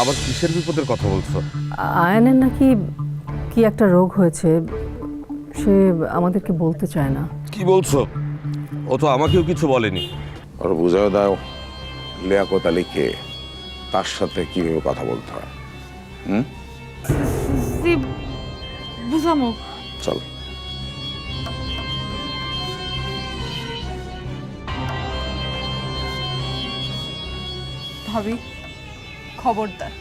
আবার কিসের বিপদের কথা বলছো? আয়নের নাকি কি একটা রোগ হয়েছে সে আমাদেরকে বলতে চায় না। কি বলছো? ও তো আমাকেও কিছু বলেনি। ওর বুঝাও দাও লিয়াকত আলীকে তার সাথে কীভাবে কথা বলতে হয়। জি বুঝামো। চল। ভাবি খবরদার।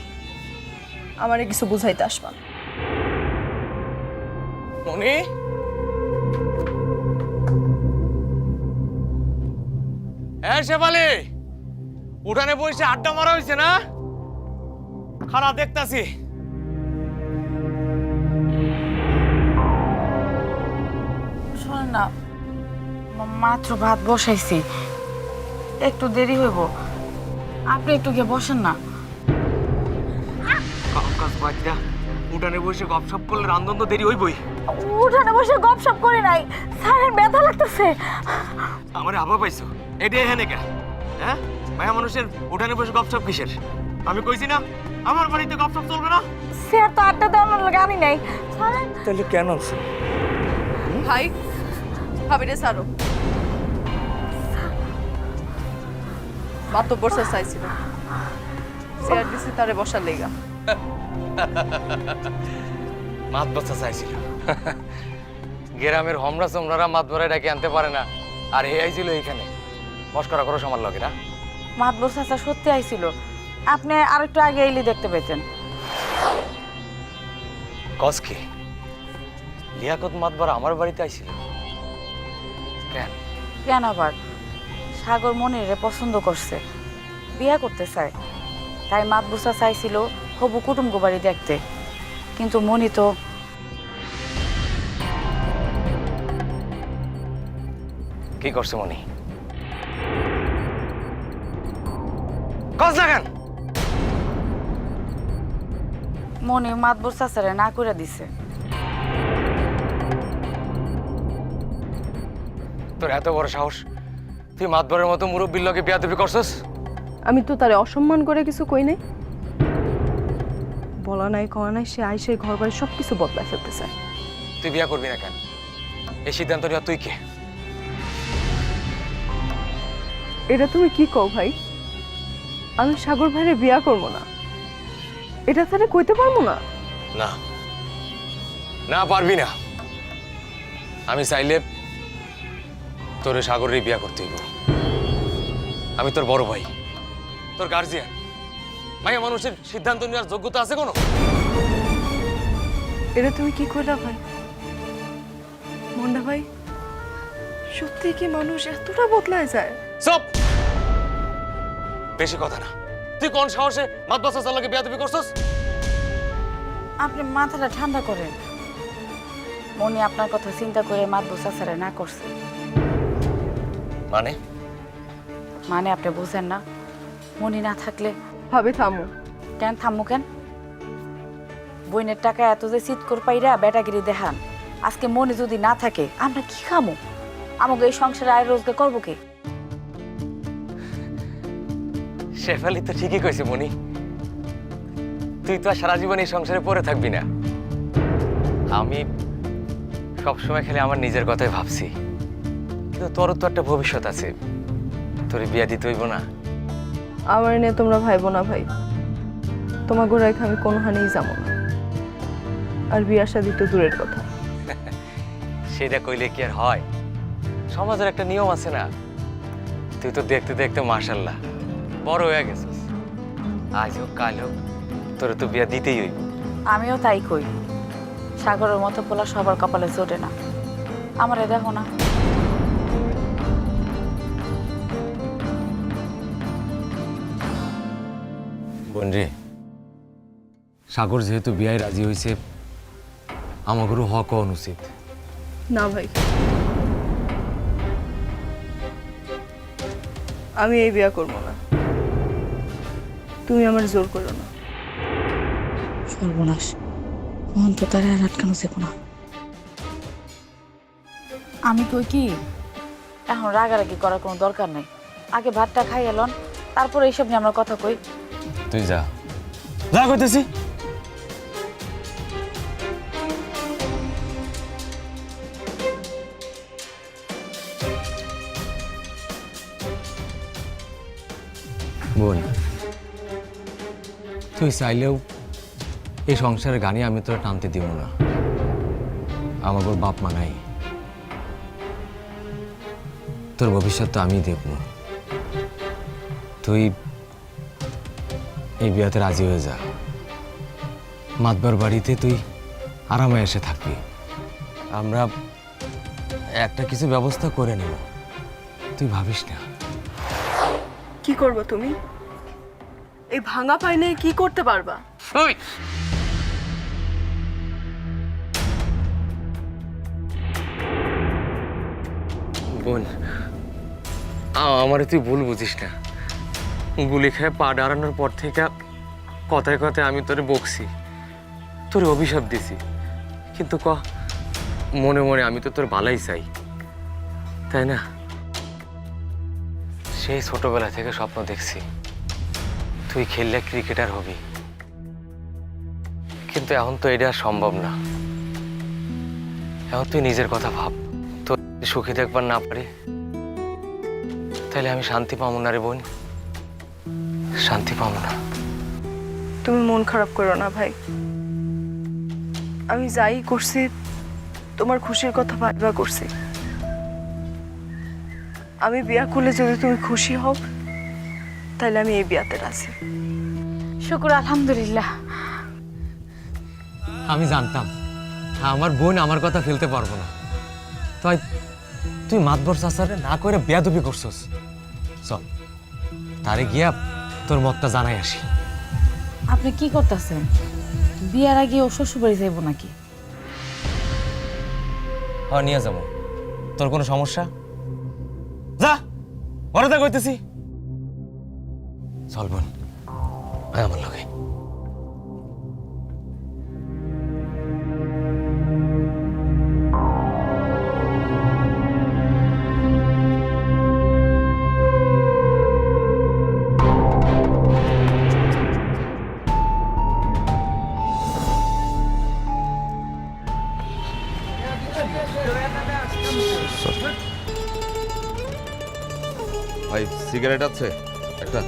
আমারে কিছু বুঝাইতে আসবা। মনি হ্যাঁ শেফালি উঠানে বসে আড্ডা মারা হয়েছে না? খারাপ দেখতাছি। শোনেন না মাত্র ভাত বসাইছি। একটু দেরি হইব। আপনি একটু গিয়ে বসেন না। বাজরা উঠানে বসে গপসপ করলে রান্ধন তো দেরি হইবই। উঠানে বসে গপসপ করে নাই। স্যারের ব্যথা লাগতেছে। আমার আবার পাইছো? এটাই হ্যাঁ নাকি হ্যাঁ? মায়া মানুষের উঠানে বসে গপসপ কিসের? আমি কইছি না আমার বাড়িতে গপসপ চলবে না? স্যার তো আড্ডা দেওয়ানোর গাড়ি নাই। তাহলে কেন আনছো? ভাই ভাবিরে সারো মাত্র বর্ষা চাইছিল চেয়ার দিছি তারে বসার লেগা। মাত বসা চাইছিল। গ্রামের হমরা চমরারা মাত বড়াই ডাকে আনতে পারে না। আর এ আইছিল এইখানে। মস্করা করো সমার লগে না? মাতবর চাচা সত্যি আইছিল। আপনি আরেকটু আগে এলে দেখতে পেতেন কসকে লিয়াকত মাতবার আমার বাড়িতে আইছিল? কেন? কেন আবার? সাগর মনিরে পছন্দ করছে। বিয়া করতে চায়। তাই মাতবর চাচা চাইছিল হবু কুটুম্ব বাড়ি দেখতে। কিন্তু মনি তো কি করছে মনি কস না কেন? মনি মাতবর চাচারে না করে দিছে। তোর এত বড় সাহস? তুই মাতবরের মতো মুরব্বীর লগে বিয়া দেবি করছস? আমি তো তারে অসম্মান করে কিছু কই নাই। বলা নাই কওয়া নাই সে আইসে ঘর বাড়ি সব কিছু বদলায় ফেলতে চায় তুই বিয়া করবি না কেন? এই সিদ্ধান্ত নেওয়া তুই কে? এটা তুমি কি কও ভাই? আমি সাগর ভাইরে বিয়া করব না। এটা তারে কইতে পারব না? না। না পারবি না। আমি চাইলে তোর সাগরের বিয়া করতে হইব। আমি তোর বড় ভাই। তোর গার্জিয়ান মাইয়া মানুষের সিদ্ধান্ত নেওয়ার যোগ্যতা আছে কোনো? এটা তুমি কি কইলা ভাই? মন্ডা ভাই সত্যি কি মানুষ এতটা বদলায় যায়? চুপ! বেশি কথা না। তুই কোন সাহসে মাত বাসা চালাকে বিয়া করছস? আপনি মাথাটা ঠান্ডা করেন। মনি আপনার কথা চিন্তা করে মাতবর চাচারে না করছে। মানে? মানে আপনি বুঝেন না মনি না থাকলে ভাবে থামো। কেন থামু কেন? বইনের টাকা এত যে চিত কর পাইরা বেটাগিরি দেখান আজকে মনে যদি না থাকে আমরা কি খামো? আমাকে এই সংসারে আয় রোজগার করব কে? শেফালি তো ঠিকই কইছে মনি। তুই তো আর সারা জীবন এই সংসারে পড়ে থাকবি না। আমি সবসময় খালি আমার নিজের কথাই ভাবছি। কিন্তু তোরও তো একটা ভবিষ্যৎ আছে। তোর বিয়া দিতে হইব না। আমার নিয়ে তোমরা ভাইবো না ভাই। তোমার গোড়ায় আমি কোনো হানেই যাব না। আর বিয়ার শাদি তো দূরের কথা। সেটা কইলে কি আর হয়? সমাজের একটা নিয়ম আছে না? তুই তো দেখতে দেখতে মাশাল্লাহ বড় হয়ে গেছিস। আজ হোক কাল হোক তোর তো বিয়া দিতেই হইব। আমিও তাই কই। সাগরের মতো পোলা সবার কপালে জোটে না। আমারে দেখো না। বোনরে সাগর যেহেতু বিয়ায় রাজি হয়েছে আমাগরও হক অনুচিত। না ভাই। আমি এই বিয়া করব না। তুমি আমার জোর করো না। সর্বনাশ। মোহন তো তারা আর আটকানো যাব না। আমি কই কি? এখন রাগারাগি করার কোনো দরকার নাই। আগে ভাতটা খাই এলন তারপরে এইসব নিয়ে আমরা কথা কই। তুই যা। যা করতেছি বোন। তুই চাইলেও এই সংসারের গানে আমি তোরা টানতে দিব না। আমার বাপ মা নাই। তোর ভবিষ্যৎ তো আমি দেখব। তুই এই বিয়াতে রাজি হয়ে যা। মাতবার বাড়িতে তুই আরামে এসে থাকবি। আমরা একটা কিছু ব্যবস্থা করে নেব। তুই ভাবিস না। কি করব তুমি? এই ভাঙা পাইনে কি করতে পারবা? বোন আমারে তুই ভুল বুঝিস না। গুলি খেয়ে পা ডারানোর পর থেকে কথায় কথায় আমি তোরে বকছি, তোরে অভিশাপ দিছি। কিন্তু ক, মনে মনে আমি তো তোর ভালাই চাই, তাই না? সেই ছোটবেলা থেকে স্বপ্ন দেখছি, তুই খেললে ক্রিকেটার হবি। কিন্তু এখন তো এটা আর সম্ভব না। এখন তুই নিজের কথা ভাব, তোর সুখী দেখবার না পারি, তাহলে আমি শান্তি পাবো না রে বোন। শান্তি পাবো না। তুমি মন খারাপ করো না ভাই। আমি যাই করছি তোমার খুশির কথা ভাববা করছি। আমি বিয়া করলে যদি তুমি খুশি হও তাহলে আমি এই বিয়াতে রাজি। শুকুর আলহামদুলিল্লাহ। আমি জানতাম আমার বোন আমার কথা ফেলতে পারব না। তাই তুই মাতবর চাচারে না করে বেয়াদবি করছস। চল তারে গিয়া তোর মতটা জানাই আসি। আপনি কি করতেছেন? বিয়ার আগে ও শ্বশুর বাড়ি যাইব নাকি? হ্যাঁ নিয়ে যাব। তোর কোনো সমস্যা? যা চল বোন আয় আমার লগে। সিগারেট আছে? একটা।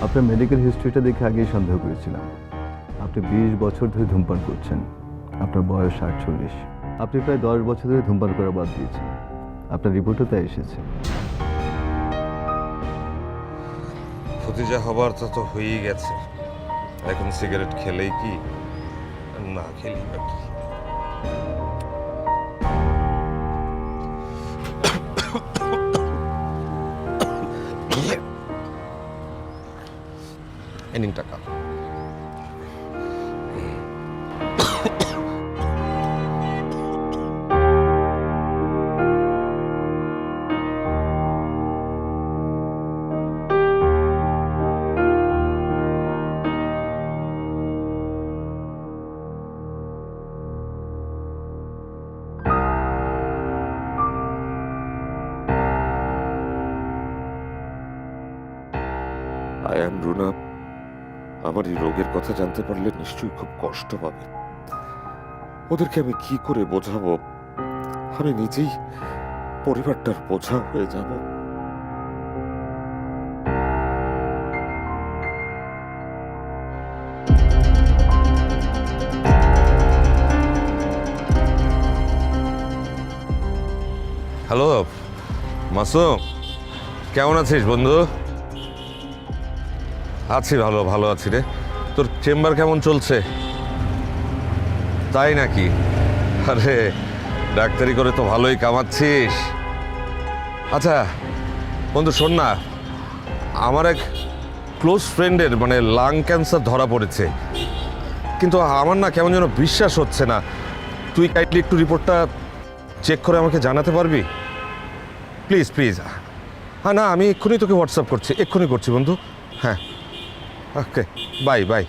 আপনার মেডিকেল হিস্ট্রিটা দেখে আগেই সন্দেহ করেছিলাম। আপনি বিশ বছর ধরে ধূমপান করছেন। আপনার বয়স আটচল্লিশ। আপনি প্রায় দশ বছর ধরে ধূমপান করা বাদ দিয়েছেন। আপনার রিপোর্টও তাই এসেছে। ভতিজা হবার তা তো হয়েই গেছে। এখন সিগারেট খেলেই কি? না খেলি বা কি? টাকা আমার এই রোগের কথা জানতে পারলে নিশ্চয়ই খুব কষ্ট পাবে। ওদেরকে আমি কি করে বোঝাবো? আমি নিজেই পরিবারটার বোঝা হয়ে যাব। হ্যালো, মাসুম, কেমন আছিস বন্ধু? আছি ভালো ভালো আছি রে। তোর চেম্বার কেমন চলছে? তাই নাকি? আরে, ডাক্তারি করে তো ভালোই কামাচ্ছিস। আচ্ছা বন্ধু শোন না, আমার এক ক্লোজ ফ্রেন্ডের মানে লাং ক্যান্সার ধরা পড়েছে। কিন্তু আমার না কেমন যেন বিশ্বাস হচ্ছে না। তুই কাইন্ডলি একটু রিপোর্টটা চেক করে আমাকে জানাতে পারবি? Please please. হ্যাঁ না, আমি এক্ষুনি তোকে হোয়াটসঅ্যাপ করছি, এক্ষুনি করছি বন্ধু। হ্যাঁ। ഓക്കെ ബൈ ബൈ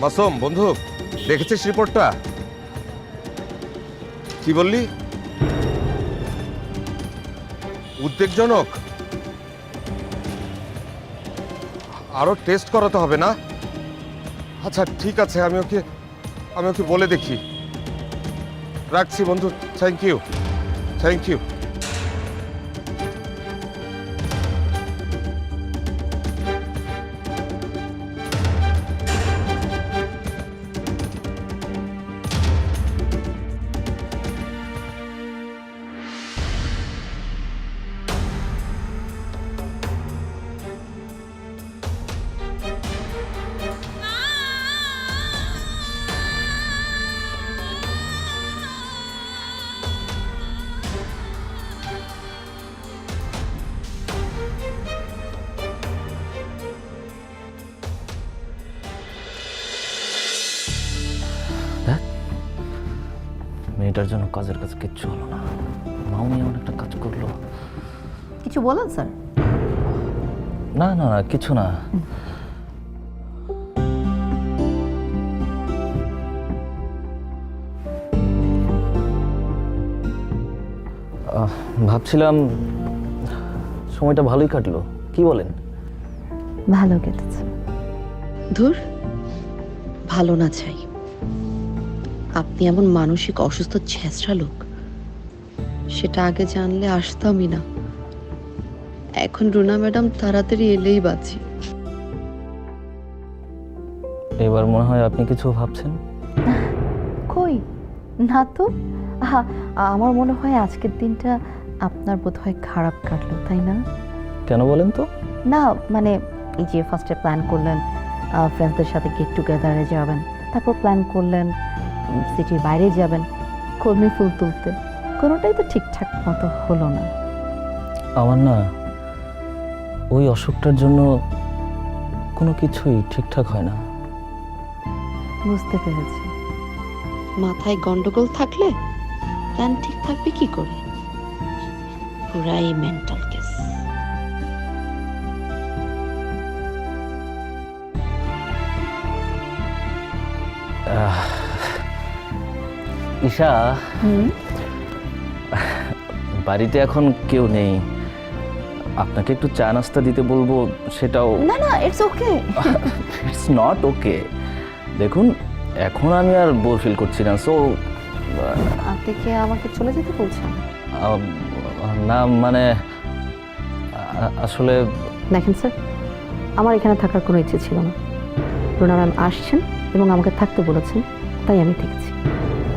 মাসুম, বন্ধু, দেখেছিস রিপোর্টটা? কি বললি? উদ্বেগজনক। আরও টেস্ট করাতে হবে না? আচ্ছা ঠিক আছে, আমি ওকে আমি ওকে বলে দেখি। রাখছি বন্ধু, থ্যাংক ইউ থ্যাংক ইউ। মেয়েটার জন্য কাজের কাজ কিচ্ছু হলো না। মাউনি এমন একটা কাজ করল। কিছু বলেন স্যার। না না না কিছু না। আহ, ভাবছিলাম সময়টা ভালোই কাটলো। কি বলেন? ভালো কেটেছে। ধুর ভালো না চাই। আপনি এমন মানসিক অসুস্থ ছেঁচড়া লোক। সেটা আগে জানলে আসতামই না। এখন রুনা ম্যাডাম তাড়াতাড়ি এলেই বাঁচি। এবার মনে হয় আপনি কিছু ভাবছেন। কই? না তো। আহা, আমার মনে হয় আজকের দিনটা আপনার বোধ হয় খারাপ কাটলো তাই না? কেন বলেন তো? না মানে এই যে ফার্স্টে প্ল্যান করলেন ফ্রেন্ডসদের সাথে গেট টুগেদারে যাবেন তারপর প্ল্যান করলেন সিটির বাইরে যাবেন কর্মী ফুল তুলতে। কোনোটাই তো ঠিকঠাক মতো হলো না। আমার না ওই অসুখটার জন্য কোনো কিছুই ঠিকঠাক হয় না। বুঝতে পেরেছি। মাথায় গন্ডগোল থাকলে প্ল্যান ঠিক থাকবে কি করে? পুরাই মেন্টাল ঈশা বাড়িতে এখন কেউ নেই। আপনাকে একটু চা নাস্তা দিতে বলব সেটাও না না it's okay it's not okay দেখুন এখন আমি আর বোর ফিল করছি না সো আপনি কি আমাকে চলে যেতে বলছেন? না মানে আসলে দেখেন স্যার আমার এখানে থাকার কোনো ইচ্ছে ছিল না। রুনা ম্যাম আসছেন এবং আমাকে থাকতে বলেছেন তাই আমি থেকেছি।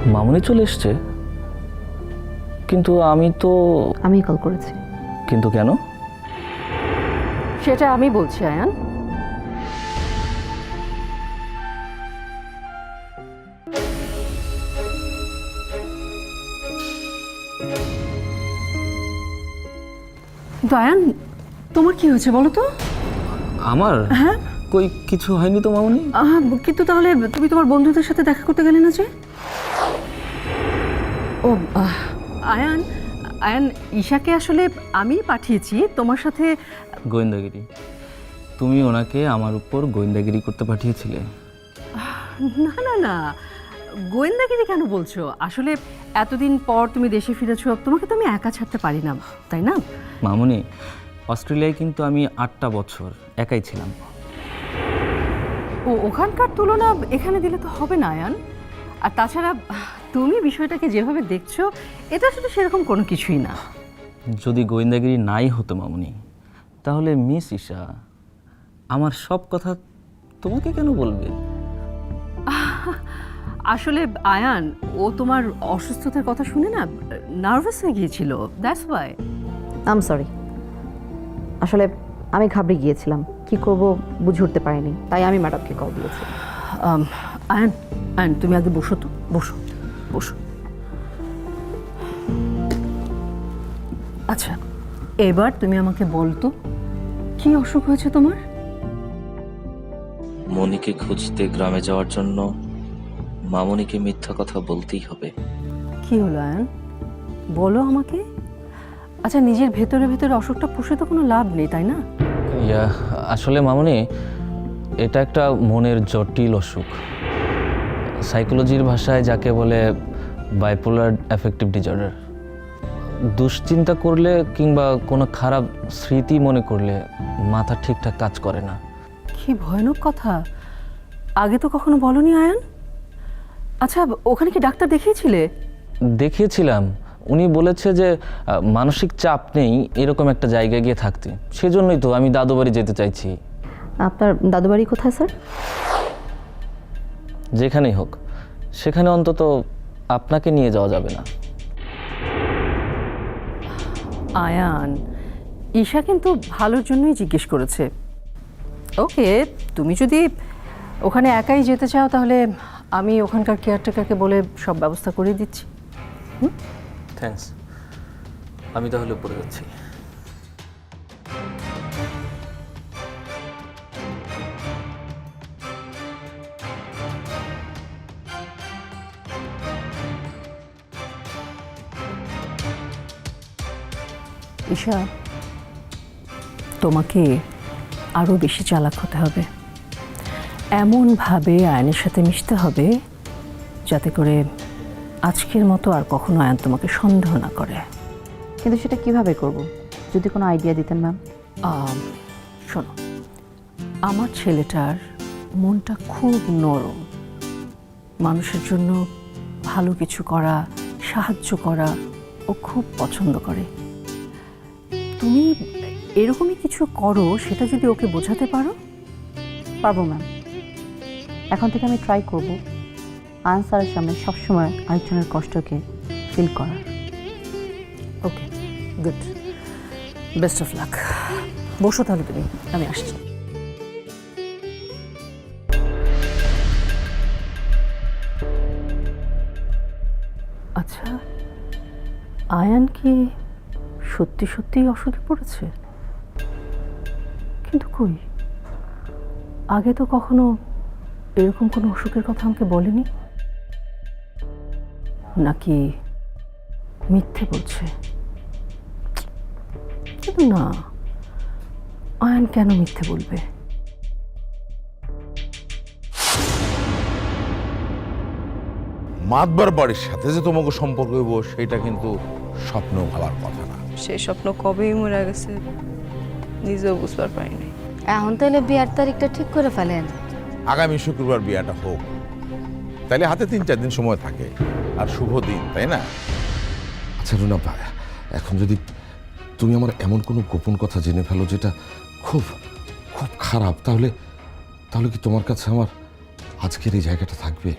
মামুনি চলে এসছে। কিন্তু আমি তো আমি কল করেছি। কিন্তু কেন? সেটা আমি বলছি আয়ান। আয়ান তোমার কি হয়েছে বলো তো? আমার? হ্যাঁ। কই কিছু হয়নি তো মামনি? আহ, কিন্তু তাহলে তুমি তোমার বন্ধুদের সাথে দেখা করতে গেলে না যে? ও আয়ান আয়ান ঈশাকে আসলে আমি পাঠিয়েছি তোমার সাথে গোয়েন্দাগিরি। তুমি ওনাকে আমার উপর গোয়েন্দাগিরি করতে পাঠিয়েছিলে। না না না। গোয়েন্দাগিরি কেন বলছো? আসলে এতদিন পর তুমি দেশে ফিরেছো তোমাকে তো আমি একা ছাড়তে পারি না তাই না? মামনি অস্ট্রেলিয়ায় কিন্তু আমি আটটা বছর একাই ছিলাম। ও ওখানকার তুলনা এখানে দিলে তো হবে না আয়ান। আর তাছাড়া তুমি বিষয়টাকে যেভাবে দেখছ এটা শুধু সেরকম কোনো কিছুই না। যদি গোয়েন্দাগিরি নাই হতো মামনি তাহলে মিস ঈশা আমার সব কথা তোমাকে কেন বলবে? আসলে আয়ান ও তোমার অসুস্থতার কথা শুনে না নার্ভাস হয়ে গিয়েছিল দ্যাটস ওয়াই আম সরি আসলে আমি ঘাবড়ে গিয়েছিলাম কি করব বুঝে উঠতে পারিনি তাই আমি ম্যাডামকে কল দিয়েছি। আয়ান আয়ান তুমি আগে বসো তো বসো। বসো। আচ্ছা এবার তুমি আমাকে বলতো কি অসুখ হয়েছে তোমার? মনিকে খুঁজতে গ্রামে যাওয়ার জন্য মামনিকে মিথ্যা কথা বলতেই হবে। কি হলো আয়ান? বলো আমাকে। আচ্ছা নিজের ভেতরে ভেতরে অসুখটা পুষে তো কোনো লাভ নেই তাই না? ইয়া আসলে মামনি এটা একটা মনের জটিল অসুখ। সাইকোলজির ভাষায় যাকে বলে বাইপোলার অ্যাফেক্টিভ ডিজর্ডার দুশ্চিন্তা করলে কিংবা কোনো খারাপ স্মৃতি মনে করলে মাথা ঠিকঠাক কাজ করে না। কি ভয়ানক কথা। আগে তো কখনো বলনি আয়ান? আচ্ছা ওখানে কি ডাক্তার দেখিয়েছিলে? দেখিয়েছিলাম। উনি বলেছে যে মানসিক চাপ নেই এরকম একটা জায়গায় গিয়ে থাকতে। সেজন্যই তো আমি দাদু বাড়ি যেতে চাইছি। আপনার দাদু বাড়ি কোথায় স্যার? যেখানেই হোক সেখানে অন্তত আপনাকে নিয়ে যাওয়া যাবে না। আয়ান ঈশা কিন্তু ভালোর জন্যই জিজ্ঞেস করেছে। ওকে তুমি যদি ওখানে একাই যেতে চাও তাহলে আমি ওখানকার কেয়ারটেকারকে বলে সব ব্যবস্থা করে দিচ্ছি। থ্যাঙ্কস আমি তাহলে পড়ে যাচ্ছি। ঈশা তোমাকে আরও বেশি চালাক হতে হবে। এমনভাবে আয়নের সাথে মিশতে হবে যাতে করে আজকের মতো আর কখনো আয়ন তোমাকে সন্দেহ না করে। কিন্তু সেটা কীভাবে করব? যদি কোনো আইডিয়া দিতেন ম্যাম শোনো আমার ছেলেটার মনটা খুব নরম। মানুষের জন্য ভালো কিছু করা সাহায্য করা ও খুব পছন্দ করে। তুমি এরকমই কিছু করো, সেটা যদি ওকে বোঝাতে পারো? পারব ম্যাম এখন থেকে আমি ট্রাই করব আনসারের সামনে সবসময় আরেকজনের কষ্টকে ফিল করার। Okay good best of luck বসো তাহলে তুমি, আমি আসছি। আচ্ছা আয়ান কি সত্যি সত্যিই অসুখে পড়েছে? কিন্তু কই? আগে তো কখনো এরকম কোনো অসুখের কথা আমাকে বলেনি? নাকি মিথ্যে বলছে? কিন্তু না, আয়ন কেন মিথ্যে বলবে? মাতবার বাড়ির সাথে যে তোমাকে সম্পর্ক হইব, সেটা কিন্তু স্বপ্ন ভাবার কথা না। সেই স্বপ্ন কবেই মরে গেছে নিজেও বুঝবার পারিনি। এখন তাহলে বিয়ার তারিখটা ঠিক করে ফেলেন। আগামী শুক্রবার বিয়াটা হোক। তাহলে হাতে তিন চার দিন সময় থাকে আর শুভ দিন তাই না? আচ্ছা রুনা ভাই এখন যদি তুমি আমার এমন কোনো গোপন কথা জেনে ফেলো যেটা খুব খুব খারাপ তাহলে তাহলে কি তোমার কাছে আমার আজকের এই জায়গাটা থাকবে?